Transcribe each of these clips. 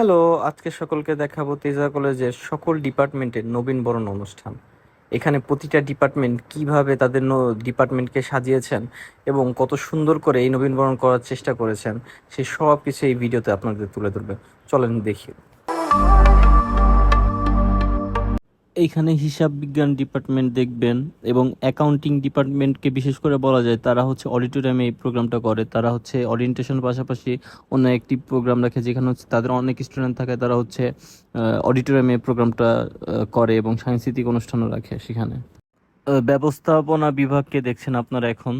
Hello, আজকে সকলকে দেখাবো তেজা কলেজের সকল ডিপার্টমেন্টের নবীনবরণ অনুষ্ঠান। এখানে প্রতিটা ডিপার্টমেন্ট কীভাবে তাদের ডিপার্টমেন্টকে সাজিয়েছেন এবং কত সুন্দর করে এই নবীনবরণ করার চেষ্টা করেছেন সেই সব কিছু এই ভিডিওতে আপনাদের তুলে ধরবে। চলেন দেখি। এইখানে হিসাব বিজ্ঞান ডিপার্টমেন্ট দেখবেন এবং অ্যাকাউন্টিং ডিপার্টমেন্টকে বিশেষ করে বলা যায়, তারা হচ্ছে অডিটোরিয়ামে এই প্রোগ্রামটা করে। তারা হচ্ছে অরিয়েন্টেশন পাশাপাশি অন্য একটি প্রোগ্রাম রাখে যেখানে হচ্ছে তাদের অনেক স্টুডেন্ট থাকে, তারা হচ্ছে অডিটোরিয়ামে প্রোগ্রামটা করে এবং সাংস্কৃতিক অনুষ্ঠানও রাখে সেখানে। ব্যবস্থাপনা বিভাগকে দেখছেন আপনারা এখন।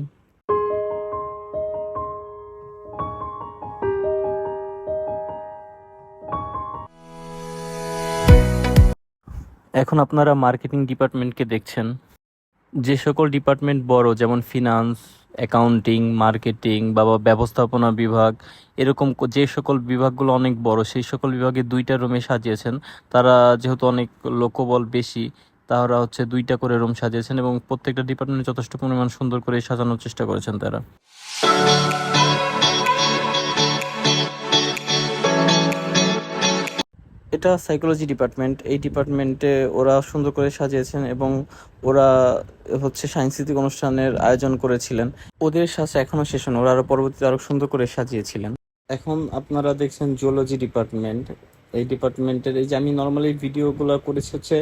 এখন আপনারা মার্কেটিং ডিপার্টমেন্টকে দেখছেন। যে সকল ডিপার্টমেন্ট বড়, যেমন ফিনান্স অ্যাকাউন্টিং মার্কেটিং বা ব্যবস্থাপনা বিভাগ, এরকম যে সকল বিভাগগুলো অনেক বড়, সেই সকল বিভাগে দুইটা রুমে সাজিয়েছেন। তারা যেহেতু অনেক লোকবল বেশি, তারা হচ্ছে দুইটা করে রুম সাজিয়েছেন এবং প্রত্যেকটা ডিপার্টমেন্ট যথেষ্ট পরিমাণ সুন্দর করে সাজানোর চেষ্টা করেছেন তারা। এটা সাইকোলজি ডিপার্টমেন্ট এই ডিপার্টমেন্টে ওরা সুন্দর করে সাজিয়েছেন এবং ওরা হচ্ছে সাংস্কৃতিক অনুষ্ঠানের আয়োজন করেছিলেন। ওদের সাথে এখনও শেষ হয়নি, ওরা আরও পরবর্তীতে আরও সুন্দর করে সাজিয়েছিলেন। এখন আপনারা দেখছেন জিওলজি ডিপার্টমেন্ট এই ডিপার্টমেন্টের এই যে আমি নর্মালি ভিডিওগুলো করেছি হচ্ছে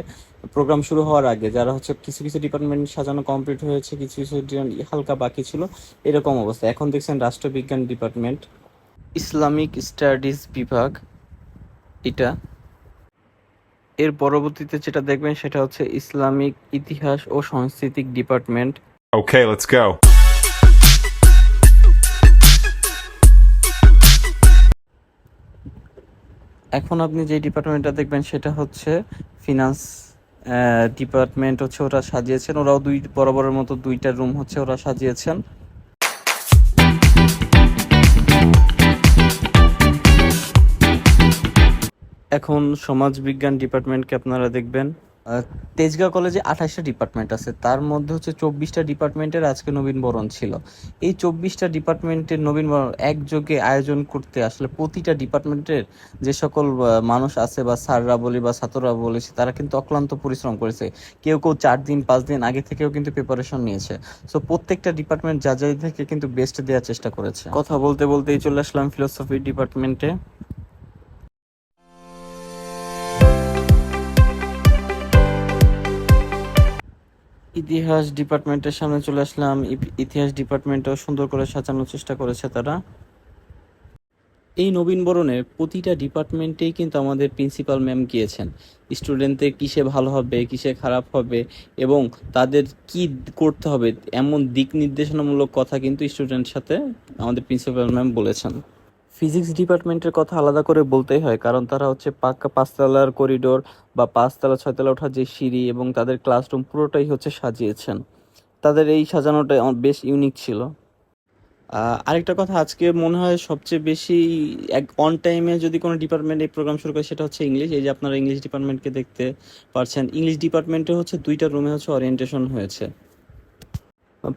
প্রোগ্রাম শুরু হওয়ার আগে, যারা হচ্ছে কিছু কিছু ডিপার্টমেন্ট সাজানো কমপ্লিট হয়েছে, কিছু কিছু হালকা বাকি ছিল, এরকম অবস্থা। এখন দেখছেন রাষ্ট্রবিজ্ঞান ডিপার্টমেন্ট ইসলামিক স্টাডিজ বিভাগ, এটা এর পরবর্তীতে যেটা দেখবেন সেটা হচ্ছে ইসলামিক ইতিহাস ও সাংস্কৃতিক ডিপার্টমেন্ট। Okay, let's go. এখন আপনি যে ডিপার্টমেন্টটা দেখবেন সেটা হচ্ছে ফিনান্স ডিপার্টমেন্ট হচ্ছে ওরা সাজিয়েছেন। ওরাও দুই বরাবরের মতো দুইটা রুম হচ্ছে ওরা সাজিয়েছেন। এখন সমাজ বিজ্ঞান ডিপার্টমেন্টকে আপনারা দেখবেন। তেজগাঁও কলেজে আঠাশটা ডিপার্টমেন্ট আছে। তার মধ্যে হচ্ছে চব্বিশটা ডিপার্টমেন্টের আজকে নবীনবরণ ছিল। এই চব্বিশটা ডিপার্টমেন্টের নবীনবরণ একযোগে আয়োজন করতে আসলে প্রতিটা ডিপার্টমেন্টের যে সকল মানুষ আছে বা স্যাররা বলি বা ছাত্ররা বলেছে তারা কিন্তু অক্লান্ত পরিশ্রম করেছে। কেউ কেউ চার দিন পাঁচ দিন আগে থেকেও কিন্তু প্রিপারেশন নিয়েছে। সো প্রত্যেকটা ডিপার্টমেন্ট যা যা থেকে কিন্তু বেস্ট দেওয়ার চেষ্টা করেছে। কথা বলতে বলতেই চলে আসলাম ফিলোসফি ডিপার্টমেন্টে ইতিহাস ডিপার্টমেন্টের সামনে চলে আসলাম। ইতিহাস ডিপার্টমেন্টও সুন্দর করে সাজানোর চেষ্টা করেছে তারা। এই নবীনবরণের প্রতিটা ডিপার্টমেন্টেই কিন্তু আমাদের প্রিন্সিপাল ম্যাম গিয়েছেন। স্টুডেন্টদের কিসে ভালো হবে, কিসে খারাপ হবে এবং তাদের কি করতে হবে, এমন দিক নির্দেশনামূলক কথা কিন্তু স্টুডেন্টের সাথে আমাদের প্রিন্সিপাল ম্যাম বলেছেন। ফিজিক্স ডিপার্টমেন্টের কথা আলাদা করে বলতেই হয়, কারণ তারা হচ্ছে পাক্কা পাঁচতলার করিডোর বা পাঁচতলা, ছয়তলা ওঠার যে সিঁড়ি এবং তাদের ক্লাসরুম পুরোটাই হচ্ছে সাজিয়েছেন। তাদের এই সাজানোটা বেশ ইউনিক ছিল। আরেকটা কথা, আজকে মনে হয় সবচেয়ে বেশি এক অন টাইমে যদি কোনো ডিপার্টমেন্ট এই প্রোগ্রাম শুরু করে, সেটা হচ্ছে ইংলিশ এই যে আপনারা ইংলিশ ডিপার্টমেন্টকে দেখতে পারছেন ইংলিশ ডিপার্টমেন্টে হচ্ছে দুইটা রুমে হচ্ছে অরিয়েন্টেশন হয়েছে।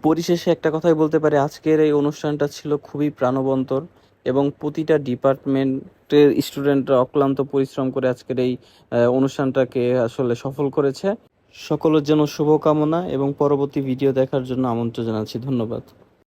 পরিশেষে একটা কথাই বলতে পারি, আজকের এই অনুষ্ঠানটা ছিল খুবই প্রাণবন্তর। এবং প্রতিটা ডিপার্টমেন্টের স্টুডেন্টরা অক্লান্ত পরিশ্রম করে আজকের এই অনুষ্ঠানটাকে আসলে সফল করেছে। সকলের জন্য শুভকামনা এবং পরবর্তী ভিডিও দেখার জন্য আমন্ত্রণ জানাচ্ছি। ধন্যবাদ।